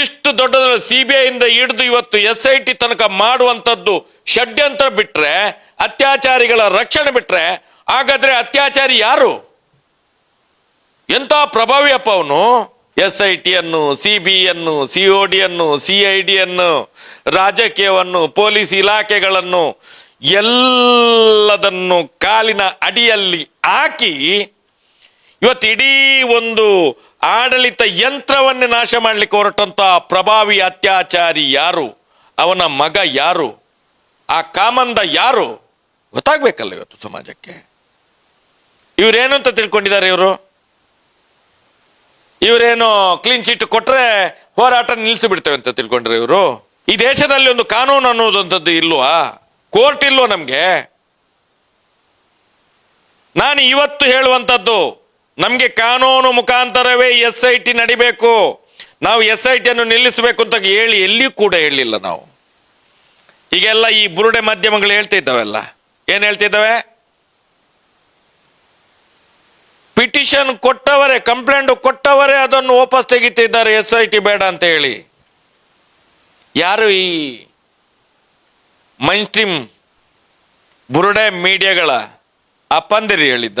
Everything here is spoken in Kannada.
ಇಷ್ಟು ದೊಡ್ಡ ಸಿಬಿಐ ಇಂದ ಹಿಡಿದು ಇವತ್ತು ಎಸ್ ಐ ಟಿ ತನಕ ಮಾಡುವಂತದ್ದು ಷಡ್ಯಂತ್ರ ಬಿಟ್ರೆ, ಅತ್ಯಾಚಾರಿಗಳ ರಕ್ಷಣೆ ಬಿಟ್ರೆ, ಹಾಗಾದ್ರೆ ಅತ್ಯಾಚಾರಿ ಯಾರು? ಎಂತ ಪ್ರಭಾವಿ ಅಪ್ಪ ಅವನು? ಎಸ್ ಐ ಟಿ ಅನ್ನು ಸಿ ಬಿ ಅನ್ನು ಸಿ ಒ ಡಿ ಅನ್ನು ಸಿ ಐ ಡಿ ಅನ್ನು, ರಾಜಕೀಯವನ್ನು, ಪೊಲೀಸ್ ಇಲಾಖೆಗಳನ್ನು ಎಲ್ಲದನ್ನು ಕಾಲಿನ ಅಡಿಯಲ್ಲಿ ಹಾಕಿ ಇವತ್ತು ಇಡೀ ಒಂದು ಆಡಳಿತ ಯಂತ್ರವನ್ನೇ ನಾಶ ಮಾಡಲಿಕ್ಕೆ ಹೊರಟಂತ ಪ್ರಭಾವಿ ಅತ್ಯಾಚಾರಿ ಯಾರು? ಅವನ ಮಗ ಯಾರು? ಆ ಕಾಮಂದ ಯಾರು? ಗೊತ್ತಾಗ್ಬೇಕಲ್ಲ ಇವತ್ತು ಸಮಾಜಕ್ಕೆ. ಇವರೇನು ಅಂತ ತಿಳ್ಕೊಂಡಿದ್ದಾರೆ ಇವರು? ಇವರೇನು ಕ್ಲೀನ್ ಚಿಟ್ ಕೊಟ್ರೆ ಹೋರಾಟ ನಿಲ್ಲಿಸಿ ಬಿಡ್ತೇವೆ ಅಂತ ತಿಳ್ಕೊಂಡ್ರೆ ಇವರು? ಈ ದೇಶದಲ್ಲಿ ಒಂದು ಕಾನೂನು ಅನ್ನೋದಂಥದ್ದು ಇಲ್ವಾ? ಕೋರ್ಟ್ ಇಲ್ವೋ ನಮ್ಗೆ? ನಾನು ಇವತ್ತು ಹೇಳುವಂಥದ್ದು ನಮಗೆ ಕಾನೂನು ಮುಖಾಂತರವೇ ಎಸ್ ಐ ಟಿ ನಡಿಬೇಕು. ನಾವು ಎಸ್ ಐ ಟಿಯನ್ನು ನಿಲ್ಲಿಸಬೇಕು ಅಂತ ಹೇಳಿ ಎಲ್ಲಿಯೂ ಕೂಡ ಹೇಳಿಲ್ಲ ನಾವು. ಈಗೆಲ್ಲ ಈ ಬುರುಡೆ ಮಾಧ್ಯಮಗಳು ಹೇಳ್ತಿದ್ದಾವೆಲ್ಲ ಏನು ಹೇಳ್ತಿದ್ದಾವೆ ಪಿಟಿಷನ್ ಕೊಟ್ಟವರೇ ಕಂಪ್ಲೇಂಟ್ ಕೊಟ್ಟವರೇ ಅದನ್ನು ವಾಪಸ್ ತೆಗಿತಿದ್ದಾರೆ ಎಸ್ ಐ ಟಿ ಬೇಡ ಅಂತ ಹೇಳಿ. ಯಾರು ಈ ಮೈನ್ ಸ್ಟ್ರೀಮ್ ಬುರುಡೆ ಮೀಡಿಯಾಗಳ ಅಪ್ಪಂದಿರಿ ಹೇಳಿದ್ದ?